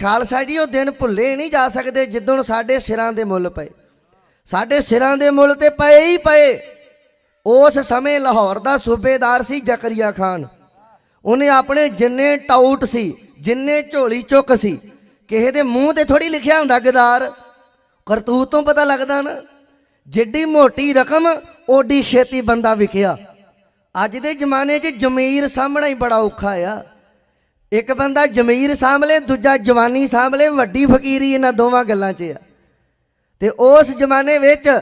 ਖਾਲਸਾ ਜੀ, ਉਹ ਦਿਨ ਭੁੱਲੇ ਨਹੀਂ ਜਾ ਸਕਦੇ ਜਿੱਦਣ ਸਾਡੇ ਸਿਰਾਂ ਦੇ ਮੁੱਲ ਪਏ। ਸਾਡੇ ਸਿਰਾਂ ਦੇ ਮੁੱਲ ਤੇ ਪਏ ਹੀ ਪਏ। ਉਸ ਸਮੇਂ ਲਾਹੌਰ ਦਾ ਸੂਬੇਦਾਰ ਸੀ ਜ਼ਕਰੀਆ ਖਾਨ। ਉਹਨੇ ਆਪਣੇ ਜਿੰਨੇ ਟਾਊਟ ਸੀ, ਜਿੰਨੇ ਝੋਲੀ ਚੁੱਕ ਸੀ, ਕਿਸੇ ਦੇ ਮੂੰਹ ਤੇ ਥੋੜੀ ਲਿਖਿਆ ਹੁੰਦਾ ਗਦਾਰ। ਕਰਤੂਤ ਤੋਂ ਪਤਾ ਲੱਗਦਾ ਨਾ, ਜਿੱਡੀ ਮੋਟੀ ਰਕਮ, ਓਡੀ ਛੇਤੀ ਬੰਦਾ ਵਿਕਿਆ। ਅੱਜ ਦੇ ਜ਼ਮਾਨੇ 'ਚ ਜ਼ਮੀਰ ਸਾਹਮਣਾ ਹੀ ਬੜਾ ਔਖਾ ਆ। ਇੱਕ ਬੰਦਾ ਜ਼ਮੀਰ ਸਾਹਮਣੇ ਦੂਜਾ ਜਵਾਨੀ ਸਾਹਮਣੇ ਵੱਡੀ ਫਕੀਰੀ ਇਹਨਾਂ ਦੋਵਾਂ ਗੱਲਾਂ 'ਚ ਆ। ਤੇ ਉਸ ਜ਼ਮਾਨੇ ਵਿੱਚ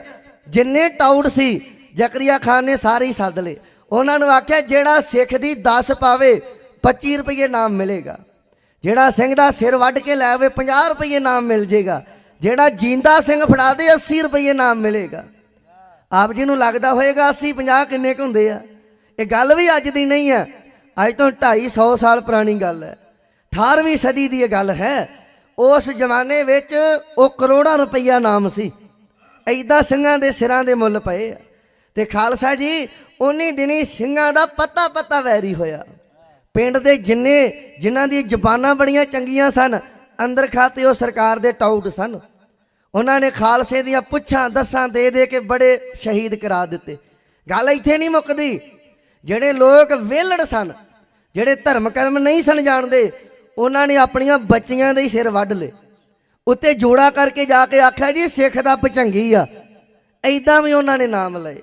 ਜਿੰਨੇ ਟਾਊਟ ਸੀ, ਜ਼ਕਰੀਆ ਖਾਨ ਨੇ ਸਾਰੇ ਹੀ ਸੱਦ ਲਏ। ਉਹਨਾਂ ਨੂੰ ਆਖਿਆ, ਜਿਹੜਾ ਸਿੱਖ ਦੀ 10 ਪਾਵੇ 25 ਰੁਪਏ ਨਾਮ ਮਿਲੇਗਾ। ਜਿਹੜਾ ਸਿੰਘ ਦਾ ਸਿਰ ਵੱਢ ਕੇ ਲੈ ਆਵੇ 50 ਰੁਪਏ ਨਾਮ ਮਿਲ ਜੇਗਾ। ਜਿਹੜਾ ਜੀਂਦਾ ਸਿੰਘ ਫੜਾ ਦੇ 80 ਰੁਪਏ ਨਾਮ ਮਿਲੇਗਾ। ਆਪ ਜੀ ਨੂੰ ਲੱਗਦਾ ਹੋਏਗਾ 80 50 ਕਿੰਨੇ ਕੁ ਹੁੰਦੇ ਆ। ਇਹ ਗੱਲ ਵੀ ਅੱਜ ਦੀ ਨਹੀਂ ਹੈ ਅੱਜ ਤੋਂ 250 ਸਾਲ ਪੁਰਾਣੀ ਗੱਲ ਹੈ। 18ਵੀਂ ਸਦੀ ਦੀ ਇਹ ਗੱਲ ਹੈ, ਉਸ ਜ਼ਮਾਨੇ ਵਿੱਚ ਉਹ ਕਰੋੜਾਂ ਰੁਪਈਆ ਨਾਮ ਸੀ। ਐਦਾਂ ਸਿੰਘਾਂ ਦੇ ਸਿਰਾਂ ਦੇ ਮੁੱਲ ਪਏ ਆ। ਤੇ ਖਾਲਸਾ ਜੀ, ਉਨੀ ਦਿਨੀ ਸਿੰਘਾਂ ਦਾ ਪਤਾ ਪੱਤਾ ਵੈਰੀ ਹੋਇਆ। ਪਿੰਡ ਦੇ ਜਿੰਨੇ, ਜਿਨ੍ਹਾਂ ਦੀ ਜ਼ਬਾਨਾਂ ਬੜੀਆਂ ਚੰਗੀਆਂ ਸਨ, ਅੰਦਰ ਖਾਤੇ ਉਹ ਸਰਕਾਰ ਦੇ ਟਾਊਟ ਸਨ। ਉਹਨਾਂ ਨੇ ਖਾਲਸੇ ਦੀਆਂ ਪੁੱਛਾਂ, ਦੱਸਾਂ ਦੇ ਦੇ ਕੇ ਬੜੇ ਸ਼ਹੀਦ ਕਰਾ ਦਿੱਤੇ। ਗੱਲ ਇੱਥੇ ਨਹੀਂ ਮੁੱਕਦੀ। ਜਿਹੜੇ ਲੋਕ ਵਿਹਲੜ ਸਨ, ਜਿਹੜੇ ਧਰਮ ਕਰਮ ਨਹੀਂ ਸਨ ਜਾਣਦੇ, ਉਹਨਾਂ ਨੇ ਆਪਣੀਆਂ ਬੱਚੀਆਂ ਦੇ ਹੀ ਸਿਰ ਵੱਢ ਲਏ। ਉੱਤੇ ਜੋੜਾ ਕਰਕੇ ਜਾ ਕੇ ਆਖਿਆ, ਜੀ, ਸਿੱਖ ਦਾ ਭਚੰਗੀ ਆ। ਐਦਾਂ ਵੀ ਉਹਨਾਂ ਨੇ ਨਾਮ ਲਏ।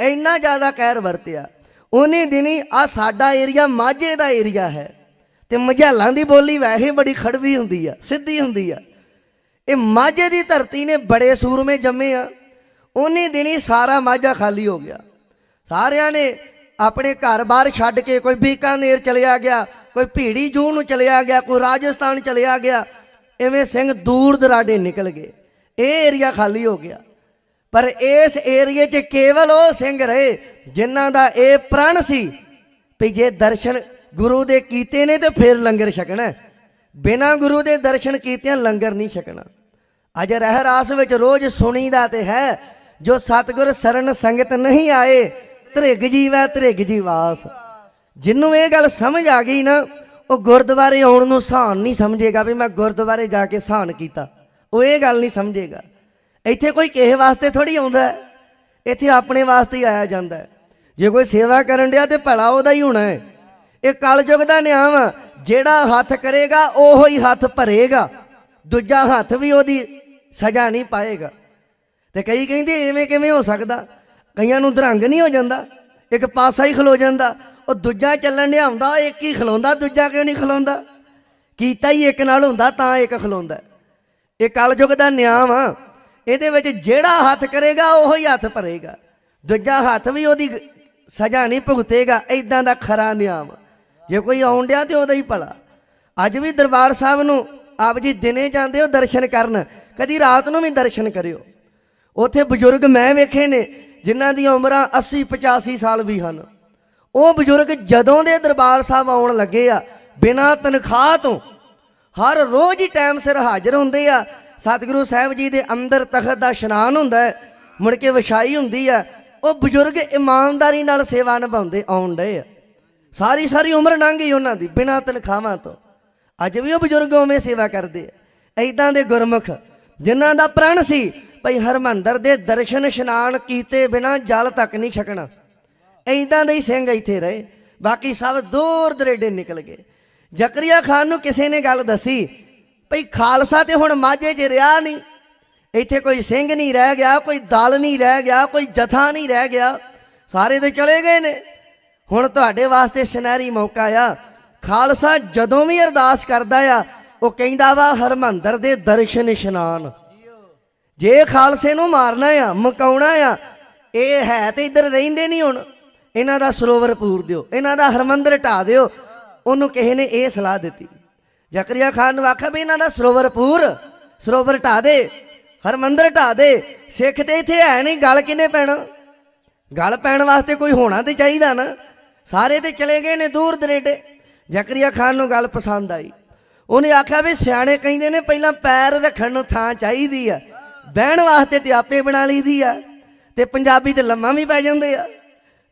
ਇੰਨਾ ਜ਼ਿਆਦਾ ਕਹਿਰ ਵਰਤਿਆ। ਉਹਨੇ ਦਿਨੀ ਆ ਸਾਡਾ ਏਰੀਆ ਮਾਝੇ ਦਾ ਏਰੀਆ ਹੈ ਤੇ ਮਝਾਲਾਂ ਦੀ ਬੋਲੀ ਵੈਸੇ ਬੜੀ ਖੜਵੀ ਹੁੰਦੀ ਆ, ਸਿੱਧੀ ਹੁੰਦੀ ਆ। ਇਹ ਮਾਝੇ ਦੀ ਧਰਤੀ ਨੇ ਬੜੇ ਸੂਰਮੇ ਜੰਮੇ ਆ। ਉਹਨੇ ਦਿਨੀ ਸਾਰਾ ਮਾਝਾ ਖਾਲੀ ਹੋ ਗਿਆ। ਸਾਰਿਆਂ ਨੇ ਆਪਣੇ ਘਰ-ਬਾਰ ਛੱਡ ਕੇ ਕੋਈ ਬੀਕਾਨੇਰ ਚਲਿਆ ਗਿਆ, ਕੋਈ ਭੀੜੀ ਜੂ ਨੂੰ ਚਲਿਆ ਗਿਆ, ਕੋਈ ਰਾਜਸਥਾਨ ਚਲਿਆ ਗਿਆ, ਐਵੇਂ ਸਿੰਘ ਦੂਰ ਦਰਾਡੇ ਨਿਕਲ ਗਏ। ਇਹ ਏਰੀਆ ਖਾਲੀ ਹੋ ਗਿਆ। ਪਰ ਇਸ ਏਰੀਏ 'ਚ ਕੇਵਲ ਉਹ ਸਿੰਘ ਰਹੇ ਜਿਨ੍ਹਾਂ ਦਾ ਇਹ ਪ੍ਰਣ ਸੀ ਵੀ ਜੇ ਦਰਸ਼ਨ ਗੁਰੂ ਦੇ ਕੀਤੇ ਨੇ ਤੇ ਫਿਰ ਲੰਗਰ ਛਕਣਾ ਬਿਨਾਂ ਗੁਰੂ ਦੇ ਦਰਸ਼ਨ ਕੀਤਿਆਂ ਲੰਗਰ ਨਹੀਂ ਛਕਣਾ। ਅੱਜ ਰਹਿਰਾਸ ਵਿੱਚ ਰੋਜ਼ ਸੁਣੀਦਾ ਤੇ ਹੈ, ਜੋ ਸਤਿਗੁਰ ਸਰਨ ਸੰਗਤ ਨਹੀਂ ਆਏ ਧ੍ਰਿਗ ਜੀਵੈ ਧ੍ਰਿਗ ਜੀਵਾਸ ਜਿੰਨੂੰ ਇਹ ਗੱਲ ਸਮਝ ਆ ਗਈ ਨਾ, ਉਹ ਗੁਰਦੁਆਰੇ ਆਉਣ ਨੂੰ ਸਹਾਨ ਨਹੀਂ ਸਮਝੇਗਾ ਵੀ ਮੈਂ ਗੁਰਦੁਆਰੇ ਜਾ ਕੇ ਸਹਾਨ ਕੀਤਾ। ਉਹ ਇਹ ਗੱਲ ਨਹੀਂ ਸਮਝੇਗਾ। ਇੱਥੇ ਕੋਈ ਕਿਸੇ ਵਾਸਤੇ ਥੋੜੀ ਆਉਂਦਾ ਇੱਥੇ ਆਪਣੇ ਵਾਸਤੇ ਹੀ ਆਇਆ ਜਾਂਦਾ ਜੇ ਕੋਈ ਸੇਵਾ ਕਰਨ ਡਿਆ ਤੇ ਭਲਾ ਉਹਦਾ ਹੀ ਹੋਣਾ ਹੈ। ਇਹ ਕਲਯੁਗ ਦਾ ਨਿਯਮ ਜਿਹੜਾ ਹੱਥ ਕਰੇਗਾ, ਉਹੋ ਹੀ ਹੱਥ ਭਰੇਗਾ। ਦੂਜਾ ਹੱਥ ਵੀ ਉਹਦੀ ਸਜ਼ਾ ਨਹੀਂ ਪਾਏਗਾ। ਤੇ ਕਈ ਕਹਿੰਦੇ, ਐਵੇਂ ਕਿਵੇਂ ਹੋ ਸਕਦਾ? ਕਈਆਂ ਨੂੰ ਦਰੰਗ ਨਹੀਂ ਹੋ ਜਾਂਦਾ। ਇੱਕ ਪਾਸਾ ਹੀ ਖਲੋ ਜਾਂਦਾ। ਉਹ ਦੂਜਾ ਚੱਲਣ ਡਿਆ ਇੱਕ ਹੀ ਖਲੋਂਦਾ, ਦੂਜਾ ਕਿਉਂ ਨਹੀਂ ਖਲੋਂਦਾ? ਕੀਤਾ ਹੀ ਇੱਕ ਨਾਲ ਹੁੰਦਾ, ਤਾਂ ਇੱਕ ਖਲੋਂਦਾ। ਇਹ ਕਲਯੁਗ ਦਾ ਨਿਯਮ ਆ ਇਹਦੇ ਵਿੱਚ ਜਿਹੜਾ ਹੱਥ ਕਰੇਗਾ, ਉਹ ਹੀ ਹੱਥ ਭਰੇਗਾ। ਦੂਜਾ ਹੱਥ ਵੀ ਉਹਦੀ ਸਜ਼ਾ ਨਹੀਂ ਭੁਗਤੇਗਾ ਐਦਾਂ ਦਾ ਖਰਾ ਨਿਯਮ ਜੇ ਕੋਈ ਆਉਣ ਡਿਆ ਤੇ ਉਹਦਾ ਹੀ ਭਲਾ। ਅੱਜ ਵੀ ਦਰਬਾਰ ਸਾਹਿਬ ਨੂੰ ਆਪ ਜੀ ਦਿਨੇ ਜਾਂਦੇ ਹੋ ਦਰਸ਼ਨ ਕਰਨ। ਕਦੀ ਰਾਤ ਨੂੰ ਵੀ ਦਰਸ਼ਨ ਕਰਿਓ। ਉੱਥੇ ਬਜ਼ੁਰਗ ਮੈਂ ਵੇਖੇ ਨੇ ਜਿਨ੍ਹਾਂ ਦੀਆਂ ਉਮਰਾਂ 80 85 ਸਾਲ ਵੀ ਹਨ। ਉਹ ਬਜ਼ੁਰਗ ਜਦੋਂ ਦੇ ਦਰਬਾਰ ਸਾਹਿਬ ਆਉਣ ਲੱਗੇ ਆ, ਬਿਨਾਂ ਤਨਖਾਹ ਤੋਂ, ਹਰ ਰੋਜ਼ ਹੀ ਟਾਈਮ ਸਿਰ ਹਾਜ਼ਰ ਹੁੰਦੇ ਆ। ਸਤਿਗੁਰੂ ਸਾਹਿਬ ਜੀ ਦੇ ਅੰਦਰ ਤਖਤ ਦਾ ਇਸ਼ਨਾਨ ਹੁੰਦਾ ਮੁੜ ਕੇ ਵਿਛਾਈ ਹੁੰਦੀ ਆ। ਉਹ ਬਜ਼ੁਰਗ ਇਮਾਨਦਾਰੀ ਨਾਲ ਸੇਵਾ ਨਿਭਾਉਂਦੇ ਆਉਣ ਡਏ ਆ। ਸਾਰੀ ਸਾਰੀ ਉਮਰ ਲੰਘ ਗਈ ਉਹਨਾਂ ਦੀ, ਬਿਨਾਂ ਤਨਖਾਹਾਂ ਤੋਂ। ਅੱਜ ਵੀ ਉਹ ਬਜ਼ੁਰਗ ਉਵੇਂ ਸੇਵਾ ਕਰਦੇ ਆ। ਐਦਾਂ ਦੇ ਗੁਰਮੁਖ, ਜਿਨ੍ਹਾਂ ਦਾ ਪ੍ਰਣ ਸੀ ਭਈ ਹਰਮੰਦਰ ਦੇ ਦਰਸ਼ਨ ਇਸ਼ਨਾਨ ਕੀਤੇ ਬਿਨਾਂ ਜਲ ਤੱਕ ਨਹੀਂ ਛਕਣਾ। ਐਦਾਂ ਦੇ ਹੀ ਸਿੰਘ ਇੱਥੇ ਰਹੇ, ਬਾਕੀ ਸਭ ਦੂਰ ਦਰੇਡੇ ਨਿਕਲ ਗਏ। ਜ਼ਕਰੀਆ ਖਾਨ ਨੂੰ ਕਿਸੇ ਨੇ ਗੱਲ ਦੱਸੀ, ਭਈ ਖਾਲਸਾ ਤੇ ਹੁਣ ਮਾਝੇ 'ਚ ਰਿਹਾ ਨਹੀਂ। ਇੱਥੇ ਕੋਈ ਸਿੰਘ ਨਹੀਂ ਰਹਿ ਗਿਆ, ਕੋਈ ਦਲ ਨਹੀਂ ਰਹਿ ਗਿਆ, ਕੋਈ ਜਥਾ ਨਹੀਂ ਰਹਿ ਗਿਆ। ਸਾਰੇ ਤੇ ਚਲੇ ਗਏ ਨੇ। ਹੁਣ ਤੁਹਾਡੇ ਵਾਸਤੇ ਸੁਨਹਿਰੀ ਮੌਕਾ ਆ। ਖਾਲਸਾ ਜਦੋਂ ਵੀ ਅਰਦਾਸ ਕਰਦਾ ਆ, ਉਹ ਕਹਿੰਦਾ ਵਾ ਹਰਮੰਦਰ ਦੇ ਦਰਸ਼ਨ ਇਸ਼ਨਾਨ। ਜੇ ਖਾਲਸੇ ਨੂੰ ਮਾਰਨਾ ਆ, ਮਕਾਉਣਾ ਆ, ਇਹ ਹੈ ਤੇ ਇੱਧਰ ਰਹਿੰਦੇ ਨਹੀਂ ਹੁਣ। ਇਹਨਾਂ ਦਾ ਸਰੋਵਰ ਪੂਰ ਦਿਓ, ਇਹਨਾਂ ਦਾ ਹਰਮੰਦਰ ਢਾ ਦਿਓ। ਉਹਨੂੰ ਕਿਸੇ ਨੇ ਇਹ ਸਲਾਹ ਦਿੱਤੀ। ਜ਼ਕਰੀਆ ਖਾਨ ਨੂੰ ਆਖਿਆ ਵੀ ਇਹਨਾਂ ਦਾ ਸਰੋਵਰ ਪੂਰ, ਸਰੋਵਰ ਢਾ ਦੇ, ਹਰਮੰਦਰ ਢਾ ਦੇ। ਸਿੱਖ ਤੇ ਇੱਥੇ ਹੈ ਨਹੀਂ, ਗੱਲ ਕਿਨੇ ਪੈਣਾ? ਗੱਲ ਪੈਣ ਵਾਸਤੇ ਕੋਈ ਹੋਣਾ ਤੇ ਚਾਹੀਦਾ ਨਾ। ਸਾਰੇ ਤੇ ਚਲੇ ਗਏ ਨੇ ਦੂਰ ਦਰੇਡੇ। ਜ਼ਕਰੀਆ ਖਾਨ ਨੂੰ ਗੱਲ ਪਸੰਦ ਆਈ। ਉਹਨੇ ਆਖਿਆ ਵੀ ਸਿਆਣੇ ਕਹਿੰਦੇ ਨੇ ਪਹਿਲਾਂ ਪੈਰ ਰੱਖਣ ਨੂੰ ਥਾਂ ਚਾਹੀਦੀ ਆ। ਬਹਿਣ ਵਾਸਤੇ ਤੇ ਆਪੇ ਬਣਾ ਲਈਦੀ ਆ। ਤੇ ਪੰਜਾਬੀ ਤੇ ਲੰਮਾ ਵੀ ਪੈ ਜਾਂਦੇ ਆ।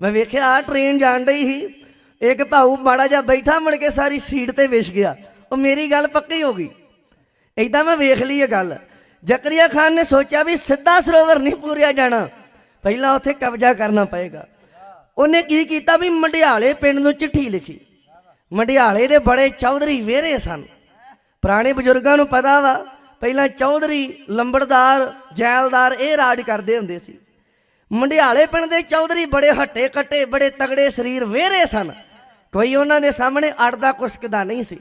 ਮੈਂ ਵੇਖਿਆ ਆ ਟ੍ਰੇਨ ਜਾਣ ਡਈ ਸੀ। ਇੱਕ ਭਾਊ ਮਾੜਾ ਜਿਹਾ ਬੈਠਾ ਮੁੜ ਕੇ ਸਾਰੀ ਸੀਟ ਤੇ ਵਿਛ ਗਿਆ। ਉਹ ਮੇਰੀ ਗੱਲ ਪੱਕੀ ਹੋ ਗਈ। ਏਦਾਂ ਮੈਂ ਵੇਖ ਲਈ ਇਹ ਗੱਲ। ਜ਼ਕਰੀਆ ਖਾਨ ਨੇ ਸੋਚਿਆ ਵੀ ਸਿੱਧਾ ਸਰੋਵਰ ਨਹੀਂ ਪੂਰਿਆ ਜਾਣਾ। ਪਹਿਲਾਂ ਉੱਥੇ ਕਬਜ਼ਾ ਕਰਨਾ ਪਏਗਾ। ਉਹਨੇ ਕੀ ਕੀਤਾ ਵੀ ਮੰਡਿਆਲੇ ਪਿੰਡ ਨੂੰ ਚਿੱਠੀ ਲਿਖੀ। ਮੰਡਿਆਲੇ ਦੇ ਬੜੇ ਚੌਧਰੀ ਵੇਰੇ ਸਨ। ਪੁਰਾਣੇ ਬਜ਼ੁਰਗਾਂ ਨੂੰ ਪਤਾ ਵਾ ਪਹਿਲਾਂ ਚੌਧਰੀ, ਲੰਬੜਦਾਰ, ਜੈਲਦਾਰ ਇਹ ਰਾਜ ਕਰਦੇ ਹੁੰਦੇ ਸੀ। ਮੰਡਿਆਲੇ ਪਿੰਡ ਦੇ ਚੌਧਰੀ ਬੜੇ ਹੱਟੇ ਕੱਟੇ, ਬੜੇ ਤਗੜੇ ਸਰੀਰ ਵੇਰੇ ਸਨ। ਕੋਈ ਉਹਨਾਂ ਦੇ ਸਾਹਮਣੇ ਅੜਦਾ ਕੁਸਕਦਾ ਨਹੀਂ ਸੀ।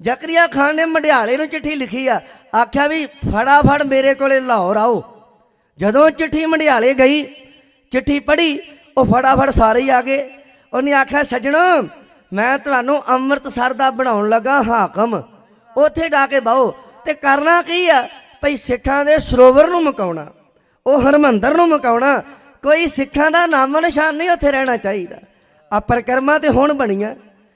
ਜ਼ਕਰੀਆ ਖਾਨ ਨੇ ਮੰਡਿਆਲੇ ਨੂੰ ਚਿੱਠੀ ਲਿਖੀ ਆ, ਆਖਿਆ ਵੀ ਫੜਾਫੜ ਮੇਰੇ ਕੋਲੇ ਲਾਹੌਰ ਆਓ। ਜਦੋਂ ਚਿੱਠੀ ਮੰਡਿਆਲੇ ਗਈ, ਚਿੱਠੀ ਪੜ੍ਹੀ, ਉਹ ਫਟਾਫਟ ਸਾਰੇ ਹੀ ਆ ਗਏ। ਉਹਨੇ ਆਖਿਆ, ਸੱਜਣ, ਮੈਂ ਤੁਹਾਨੂੰ ਅੰਮ੍ਰਿਤਸਰ ਦਾ ਬਣਾਉਣ ਲੱਗਾ ਹਾਕਮ। ਉੱਥੇ ਜਾ ਕੇ ਬਾਹੋ ਤੇ ਕਰਨਾ ਕੀ ਆ? ਭਈ ਸਿੱਖਾਂ ਦੇ ਸਰੋਵਰ ਨੂੰ ਮਕਾਉਣਾ, ਉਹ ਹਰਮੰਦਰ ਨੂੰ ਮਕਾਉਣਾ, ਕੋਈ ਸਿੱਖਾਂ ਦਾ ਨਾਮ ਨਿਸ਼ਾਨ ਨਹੀਂ ਉੱਥੇ ਰਹਿਣਾ ਚਾਹੀਦਾ। ਆ ਪਰਿਕਰਮਾ ਤੇ ਹੁਣ ਬਣੀਆਂ।